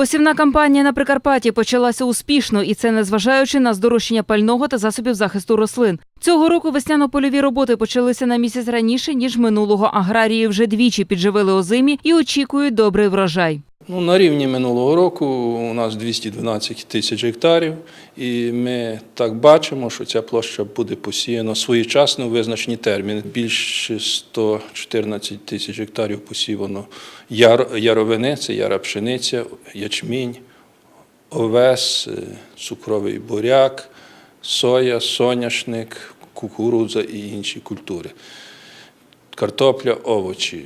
Посівна кампанія на Прикарпатті почалася успішно, і це незважаючи на здорожчання пального та засобів захисту рослин. Цього року весняно-польові роботи почалися на місяць раніше ніж минулого. Аграрії вже двічі підживили озимі і очікують добрий врожай. Ну, на рівні минулого року у нас 212 тисяч гектарів, і ми так бачимо, що ця площа буде посіяна своєчасно в визначені терміни. Більше 114 тисяч гектарів посівано яр, яровини, це яра пшениця, ячмінь, овес, е, цукровий буряк, соя, соняшник, кукурудза і інші культури. Картопля, овочі.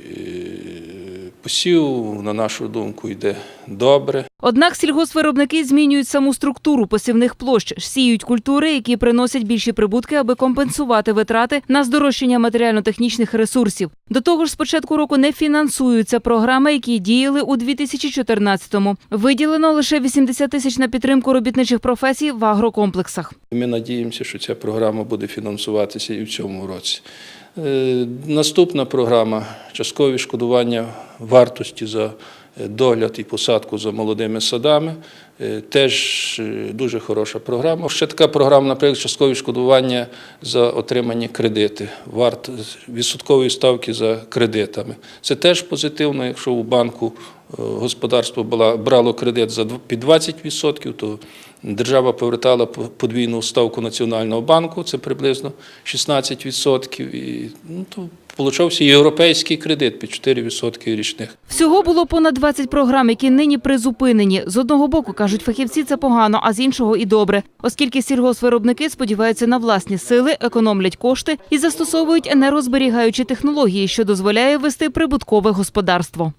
Посів, на нашу думку, йде добре. Однак сільгоспвиробники змінюють саму структуру посівних площ, сіють культури, які приносять більші прибутки, аби компенсувати витрати на здорожчання матеріально-технічних ресурсів. До того ж, з початку року не фінансуються програми, які діяли у 2014-му. Виділено лише 80 тисяч на підтримку робітничих професій в агрокомплексах. Ми надіємося, що ця програма буде фінансуватися і в цьому році. Е, Наступна програма часткове відшкодування вартості за догляд і посадку за молодими садами. Е, Теж е, дуже хороша програма. Ще така програма, наприклад, часткові відшкодування за отримані кредити, варт відсоткової ставки за кредитами. Це теж позитивно, якщо у банку е, господарство була, брало кредит за під 20%, то держава повертала по- подвійну ставку Національного банку, це приблизно 16%. І ну, то получався європейський кредит під 4% річних. Всього було понад 20 програм, які нині призупинені. З одного боку, кажуть фахівці, це погано, а з іншого і добре, оскільки сільгоспвиробники сподіваються на власні сили, економлять кошти і застосовують енергозберігаючі технології, що дозволяє вести прибуткове господарство.